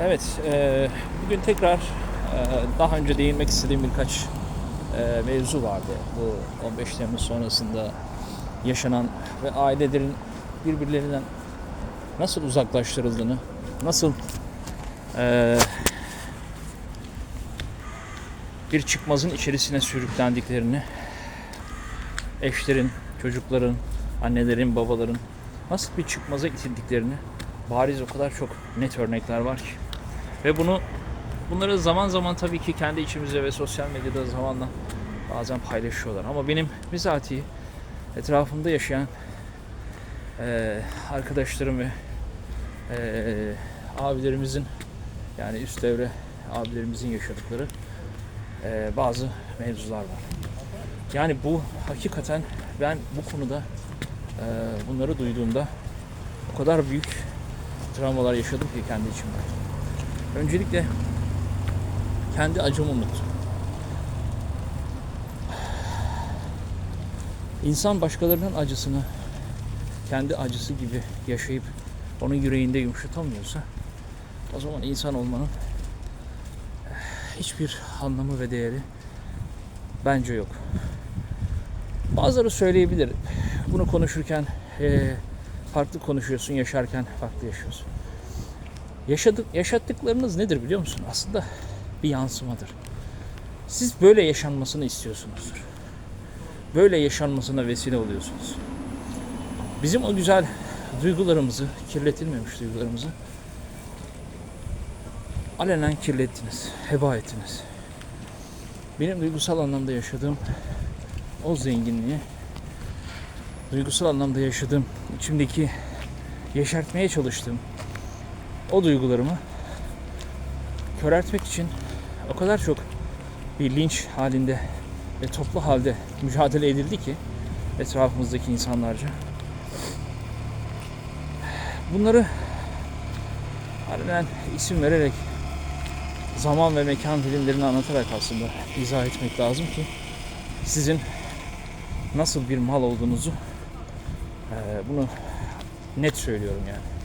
Evet, e, bugün tekrar e, daha önce değinmek istediğim birkaç e, mevzu vardı. Bu 15 Temmuz sonrasında yaşanan ve ailelerin birbirlerinden nasıl uzaklaştırıldığını, nasıl e, bir çıkmazın içerisine sürüklendiklerini, eşlerin, çocukların, annelerin, babaların nasıl bir çıkmaza itildiklerini bariz o kadar çok net örnekler var ki. Ve bunu bunları zaman zaman tabii ki kendi içimizde ve sosyal medyada zamanla bazen paylaşıyorlar. Ama benim bizatihi etrafımda yaşayan eee, arkadaşlarım ve eee, abilerimizin yani üst devre abilerimizin yaşadıkları eee, bazı mevzular var. Yani bu hakikaten ben bu konuda eee, bunları duyduğumda o kadar büyük travmalar yaşadım ki kendi içimde. Öncelikle kendi acımı unuttum. İnsan başkalarının acısını kendi acısı gibi yaşayıp onun yüreğinde yumuşatamıyorsa o zaman insan olmanın hiçbir anlamı ve değeri bence yok. Bazıları söyleyebilir. Bunu konuşurken eee, farklı konuşuyorsun, yaşarken farklı yaşıyorsun. Yaşadık, yaşattıklarınız nedir biliyor musun? Aslında bir yansımadır. Siz böyle yaşanmasını istiyorsunuzdur. Böyle yaşanmasına vesile oluyorsunuz. Bizim o güzel duygularımızı, kirletilmemiş duygularımızı alenen kirlettiniz, heba ettiniz. Benim duygusal anlamda yaşadığım o zenginliği, duygusal anlamda yaşadığım, içimdeki yeşertmeye çalıştığım o duygularımı köreltmek için o kadar çok bir linç halinde ve toplu halde mücadele edildi ki etrafımızdaki insanlarca. Bunları harbiden isim vererek zaman ve mekan dilimlerini anlatarak aslında izah etmek lazım ki sizin nasıl bir mal olduğunuzu bunu net söylüyorum yani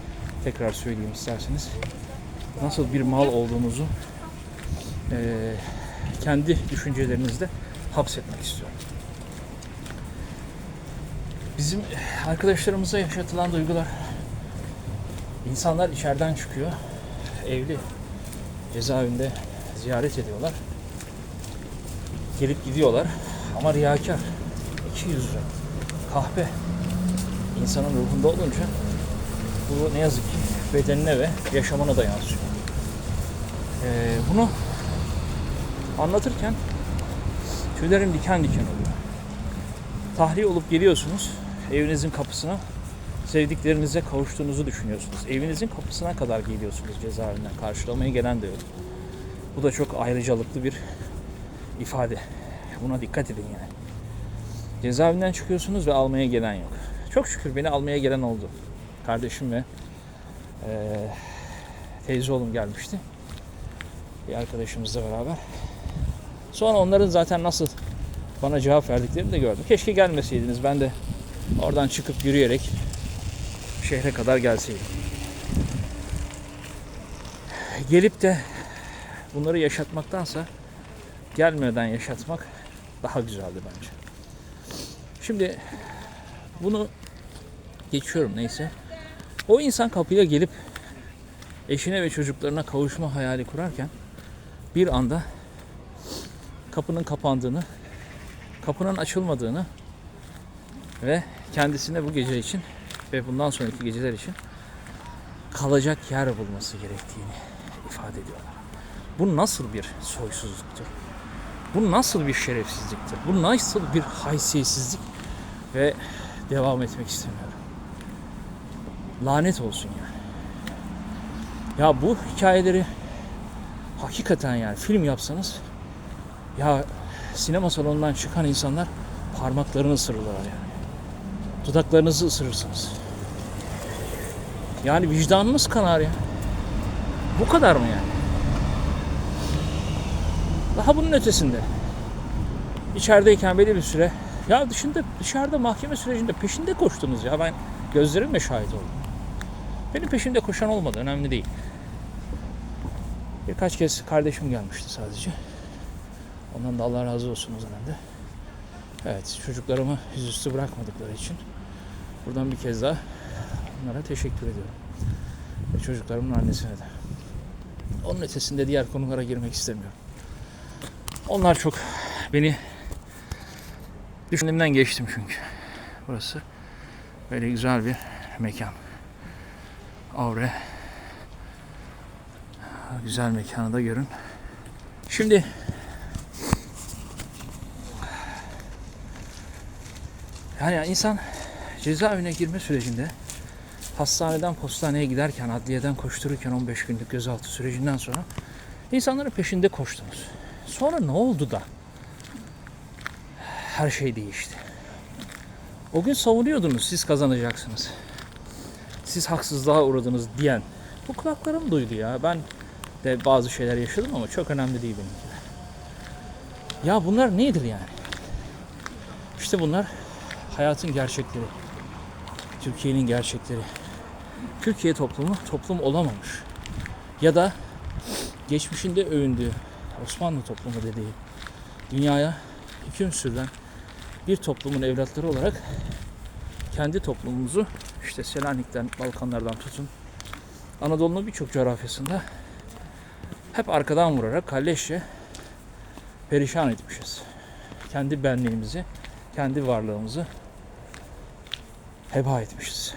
tekrar söyleyeyim isterseniz nasıl bir mal olduğunuzu eee, kendi düşüncelerinizde hapsetmek istiyorum. Bizim arkadaşlarımıza yaşatılan duygular insanlar içeriden çıkıyor. Evli cezaevinde ziyaret ediyorlar. Gelip gidiyorlar ama riyakar. 200 lira. Kahpe. insanın ruhunda olunca bu ne yazık ki bedenine ve yaşamına da yansıyor. Ee, bunu anlatırken tüylerim diken diken oluyor. Tahliye olup geliyorsunuz evinizin kapısına sevdiklerinize kavuştuğunuzu düşünüyorsunuz. Evinizin kapısına kadar geliyorsunuz cezaevinden. Karşılamaya gelen de yok. Bu da çok ayrıcalıklı bir ifade. Buna dikkat edin yani. Cezaevinden çıkıyorsunuz ve almaya gelen yok. Çok şükür beni almaya gelen oldu. Kardeşim ve eee teyze oğlum gelmişti. Bir arkadaşımızla beraber. Sonra onların zaten nasıl bana cevap verdiklerini de gördüm. Keşke gelmeseydiniz. Ben de oradan çıkıp yürüyerek şehre kadar gelseydim. Gelip de bunları yaşatmaktansa gelmeden yaşatmak daha güzeldi bence. Şimdi bunu geçiyorum neyse. O insan kapıya gelip eşine ve çocuklarına kavuşma hayali kurarken bir anda kapının kapandığını, kapının açılmadığını ve kendisine bu gece için ve bundan sonraki geceler için kalacak yer bulması gerektiğini ifade ediyorlar. Bu nasıl bir soysuzluktur? Bu nasıl bir şerefsizliktir? Bu nasıl bir haysiyetsizlik ve devam etmek istemiyorum. Lanet olsun yani. Ya bu hikayeleri hakikaten yani film yapsanız ya sinema salonundan çıkan insanlar parmaklarını ısırırlar yani. Dudaklarınızı ısırırsınız. Yani vicdanınız kanar ya. Bu kadar mı yani? Daha bunun ötesinde. İçerideyken belli bir süre ya dışında dışarıda mahkeme sürecinde peşinde koştunuz ya ben gözlerimle şahit oldum. Benim peşimde koşan olmadı önemli değil. Birkaç kez kardeşim gelmişti sadece. Ondan da Allah razı olsun o dönemde. Evet, çocuklarımı yüzüstü bırakmadıkları için buradan bir kez daha onlara teşekkür ediyorum. Ve çocuklarımın annesine de. Onun ötesinde diğer konulara girmek istemiyorum. Onlar çok beni düşündüğümden geçtim çünkü. Burası böyle güzel bir mekan. Avre. Güzel mekanı da görün. Şimdi yani insan cezaevine girme sürecinde hastaneden postaneye giderken, adliyeden koştururken 15 günlük gözaltı sürecinden sonra insanların peşinde koştunuz. Sonra ne oldu da her şey değişti? O gün savunuyordunuz siz kazanacaksınız. Siz haksızlığa uğradınız diyen. Bu kulaklarım duydu ya. Ben de bazı şeyler yaşadım ama çok önemli değil benimkiler. Ya bunlar nedir yani? İşte bunlar hayatın gerçekleri. Türkiye'nin gerçekleri. Türkiye toplumu toplum olamamış. Ya da geçmişinde övündüğü Osmanlı toplumu dediği dünyaya hüküm sürülen bir toplumun evlatları olarak kendi toplumumuzu işte Selanik'ten, Balkanlardan tutun Anadolu'nun birçok coğrafyasında hep arkadan vurarak kalleşçe perişan etmişiz. Kendi benliğimizi, kendi varlığımızı heba etmişiz.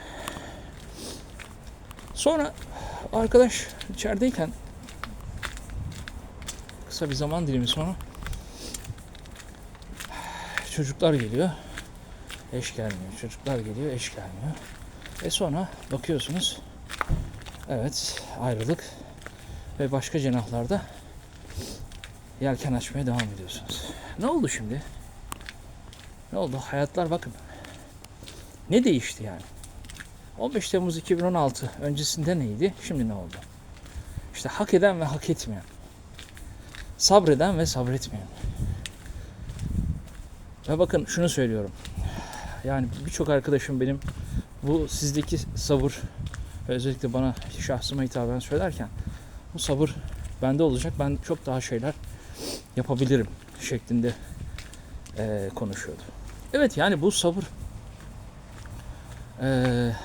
Sonra arkadaş içerideyken kısa bir zaman dilimi sonra çocuklar geliyor. Eş gelmiyor. Çocuklar geliyor, eş gelmiyor. E sonra bakıyorsunuz evet ayrılık ve başka cenahlarda yelken açmaya devam ediyorsunuz. Ne oldu şimdi? Ne oldu? Hayatlar bakın. Ne değişti yani? 15 Temmuz 2016 öncesinde neydi? Şimdi ne oldu? İşte hak eden ve hak etmeyen. Sabreden ve sabretmeyen. Ve bakın şunu söylüyorum. Yani birçok arkadaşım benim bu sizdeki sabır özellikle bana şahsıma hitaben söylerken bu sabır bende olacak. Ben çok daha şeyler yapabilirim şeklinde eee, konuşuyordu. Evet yani bu sabır eee,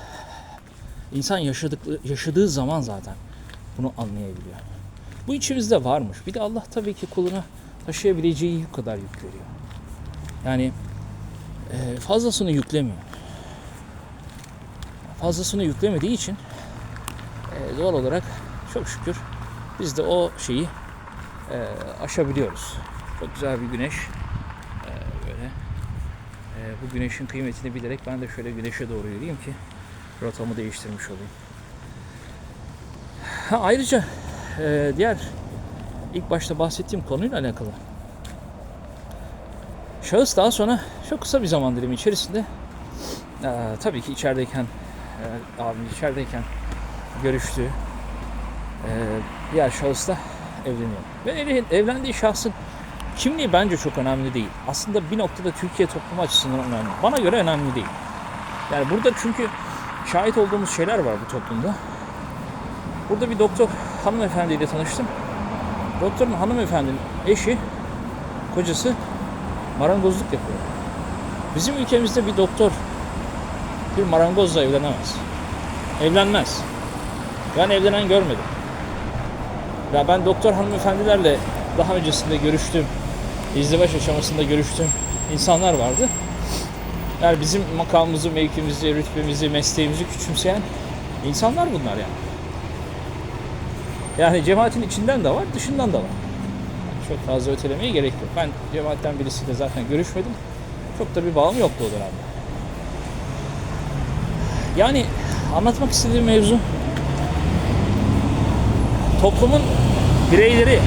insan yaşadık, yaşadığı zaman zaten bunu anlayabiliyor. Bu içimizde varmış. Bir de Allah tabii ki kuluna taşıyabileceği yük kadar yük veriyor. Yani fazlasını yüklemiyor. Fazlasını yüklemediği için eee, doğal olarak çok şükür biz de o şeyi eee, aşabiliyoruz. Çok güzel bir güneş. Eee, böyle bu güneşin kıymetini bilerek ben de şöyle güneşe doğru yürüyeyim ki rotamı değiştirmiş olayım. Ha, ayrıca diğer ilk başta bahsettiğim konuyla alakalı. Şahıs daha sonra çok kısa bir zaman dilimi içerisinde eee, tabii ki içerideyken eee abim içerideyken görüştüğü eee, diğer şahısla evleniyor. Ve evlendiği şahsın kimliği bence çok önemli değil. Aslında bir noktada Türkiye toplumu açısından önemli. Bana göre önemli değil. Yani burada çünkü şahit olduğumuz şeyler var bu toplumda. Burada bir doktor hanımefendiyle tanıştım. Doktorun hanımefendinin eşi, kocası marangozluk yapıyor. Bizim ülkemizde bir doktor bir marangozla evlenemez. Evlenmez. Ben evlenen görmedim. Ya ben doktor hanımefendilerle daha öncesinde görüştüğüm, izdivaç aşamasında görüştüğüm insanlar vardı. Yani bizim makamımızı, mevkimizi, rütbemizi, mesleğimizi küçümseyen insanlar bunlar yani. Yani cemaatin içinden de var, dışından da var. Çok fazla ötelemeye gerek yok. Ben cemaatten birisiyle zaten görüşmedim. Çok da bir bağım yoktu o dönemde. Yani anlatmak istediğim mevzu toplumun bireyleri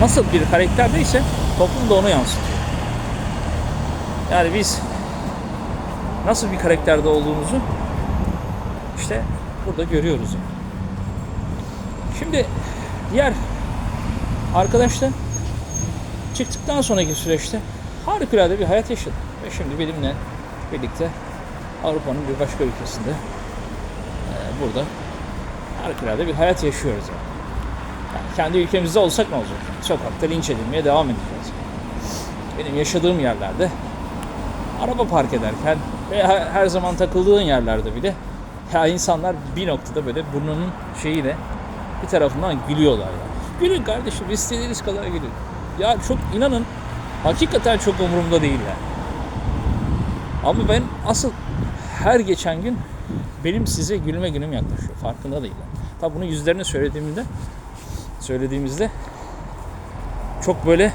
nasıl bir karakterdeyse toplum da onu yansıtıyor. Yani biz nasıl bir karakterde olduğumuzu işte burada görüyoruz. Şimdi diğer arkadaş da çıktıktan sonraki süreçte harikulade bir hayat yaşadı. Ve şimdi benimle birlikte Avrupa'nın bir başka ülkesinde eee, burada harikulade bir hayat yaşıyoruz yani. Yani Kendi ülkemizde olsak ne olacak? Sokakta linç edilmeye devam edeceğiz. Benim yaşadığım yerlerde araba park ederken ve her zaman takıldığın yerlerde bile ya insanlar bir noktada böyle burnunun şeyiyle bir tarafından gülüyorlar ya. Gülün kardeşim istediğiniz kadar gülün. Ya çok inanın hakikaten çok umurumda değil yani. Ama ben asıl her geçen gün benim size gülme günüm yaklaşıyor. Farkında değiller. Tabi bunu yüzlerine söylediğimde söylediğimizde çok böyle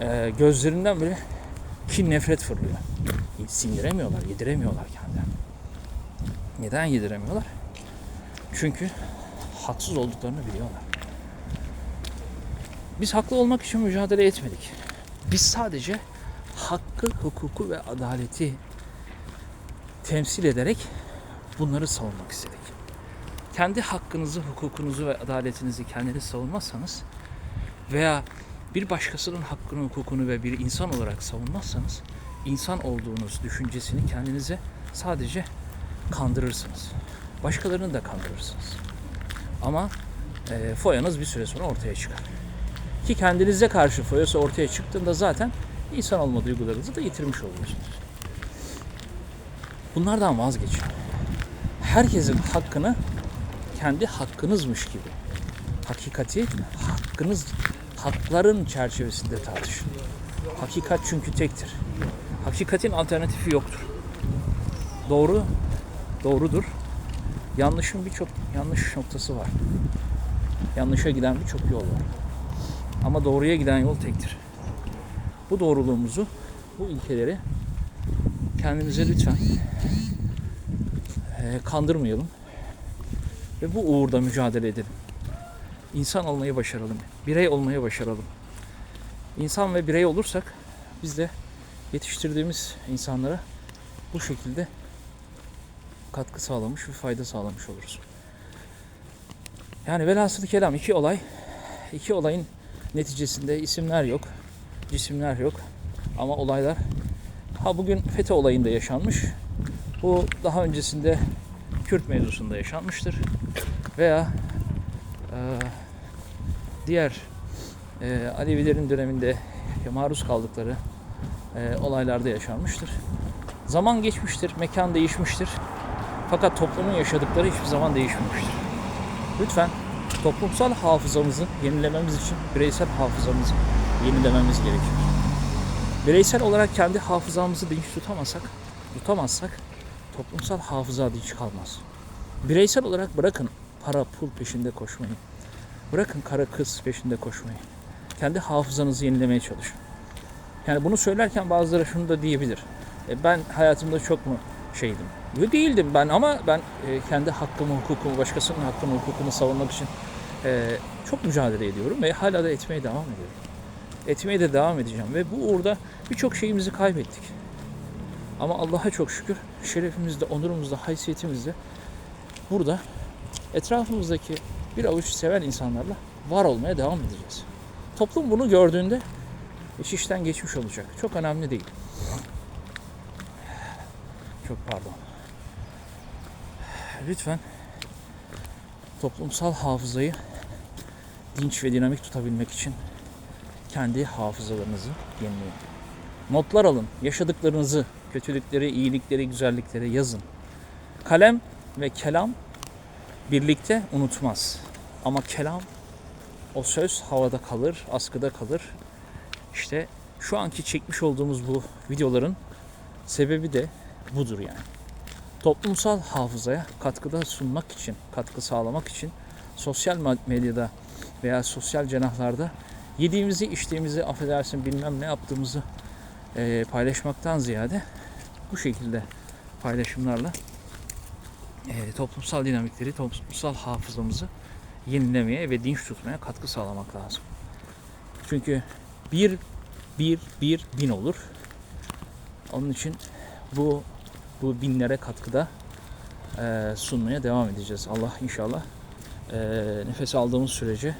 e, gözlerinden böyle kin nefret fırlıyor. Sindiremiyorlar, yediremiyorlar kendilerini. Neden yediremiyorlar? Çünkü haksız olduklarını biliyorlar. Biz haklı olmak için mücadele etmedik. Biz sadece hakkı, hukuku ve adaleti temsil ederek bunları savunmak istedik. Kendi hakkınızı, hukukunuzu ve adaletinizi kendiniz savunmazsanız veya bir başkasının hakkını, hukukunu ve bir insan olarak savunmazsanız insan olduğunuz düşüncesini kendinize sadece kandırırsınız. Başkalarını da kandırırsınız. Ama e, foyanız bir süre sonra ortaya çıkar. Ki kendinize karşı foyası ortaya çıktığında zaten insan olma duygularınızı da yitirmiş oluyorsunuz. Bunlardan vazgeçin. Herkesin hakkını kendi hakkınızmış gibi. Hakikati hakkınız, hakların çerçevesinde tartışın. Hakikat çünkü tektir. Hakikatin alternatifi yoktur. Doğru, doğrudur. Yanlışın birçok yanlış noktası var. Yanlışa giden birçok yol var. Ama doğruya giden yol tektir. Bu doğruluğumuzu, bu ilkeleri kendimize lütfen eee, kandırmayalım. Ve bu uğurda mücadele edelim. İnsan olmayı başaralım. Birey olmayı başaralım. İnsan ve birey olursak biz de yetiştirdiğimiz insanlara bu şekilde katkı sağlamış ve fayda sağlamış oluruz. Yani velhasılı kelam iki olay. iki olayın neticesinde isimler yok, cisimler yok. Ama olaylar ha bugün FETÖ olayında yaşanmış. Bu daha öncesinde Kürt mevzusunda yaşanmıştır. Veya e, diğer e, Alevilerin döneminde maruz kaldıkları e, olaylarda yaşanmıştır. Zaman geçmiştir, mekan değişmiştir. Fakat toplumun yaşadıkları hiçbir zaman değişmemiştir. Lütfen toplumsal hafızamızı yenilememiz için bireysel hafızamızı yenilememiz gerekiyor. Bireysel olarak kendi hafızamızı dinç tutamazsak, tutamazsak toplumsal hafıza dinç kalmaz. Bireysel olarak bırakın para pul peşinde koşmayı. Bırakın kara kız peşinde koşmayı. Kendi hafızanızı yenilemeye çalışın. Yani bunu söylerken bazıları şunu da diyebilir. E, ben hayatımda çok mu şeydim? Yo, değildim ben ama ben e, kendi hakkımı, hukukumu, başkasının hakkını, hukukumu savunmak için e, çok mücadele ediyorum ve hala da etmeye devam ediyorum. Etmeye de devam edeceğim ve bu uğurda birçok şeyimizi kaybettik. Ama Allah'a çok şükür şerefimizde, onurumuzda, haysiyetimizde burada etrafımızdaki bir avuç seven insanlarla var olmaya devam edeceğiz. Toplum bunu gördüğünde iş işten geçmiş olacak. Çok önemli değil. Çok pardon. Lütfen toplumsal hafızayı dinç ve dinamik tutabilmek için kendi hafızalarınızı yenileyin. Notlar alın. Yaşadıklarınızı, kötülükleri, iyilikleri, güzellikleri yazın. Kalem ve kelam birlikte unutmaz. Ama kelam o söz havada kalır, askıda kalır. İşte şu anki çekmiş olduğumuz bu videoların sebebi de budur yani. Toplumsal hafızaya katkıda sunmak için, katkı sağlamak için sosyal medyada veya sosyal cenahlarda yediğimizi, içtiğimizi, affedersin bilmem ne yaptığımızı e, paylaşmaktan ziyade bu şekilde paylaşımlarla e, toplumsal dinamikleri, toplumsal hafızamızı yenilemeye ve dinç tutmaya katkı sağlamak lazım. Çünkü bir, bir, bir bin olur. Onun için bu bu binlere katkıda e, sunmaya devam edeceğiz. Allah inşallah e, nefes aldığımız sürece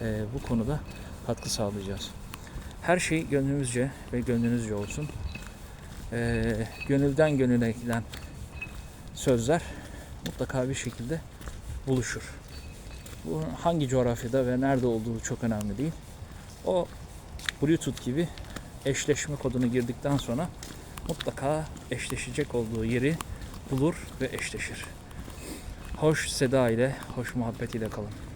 e, bu konuda katkı sağlayacağız. Her şey gönlümüzce ve gönlünüzce olsun. E, gönülden gönüle giden sözler mutlaka bir şekilde buluşur. Bu hangi coğrafyada ve nerede olduğu çok önemli değil. O Bluetooth gibi eşleşme kodunu girdikten sonra mutlaka eşleşecek olduğu yeri bulur ve eşleşir. Hoş Seda ile, hoş muhabbet ile kalın.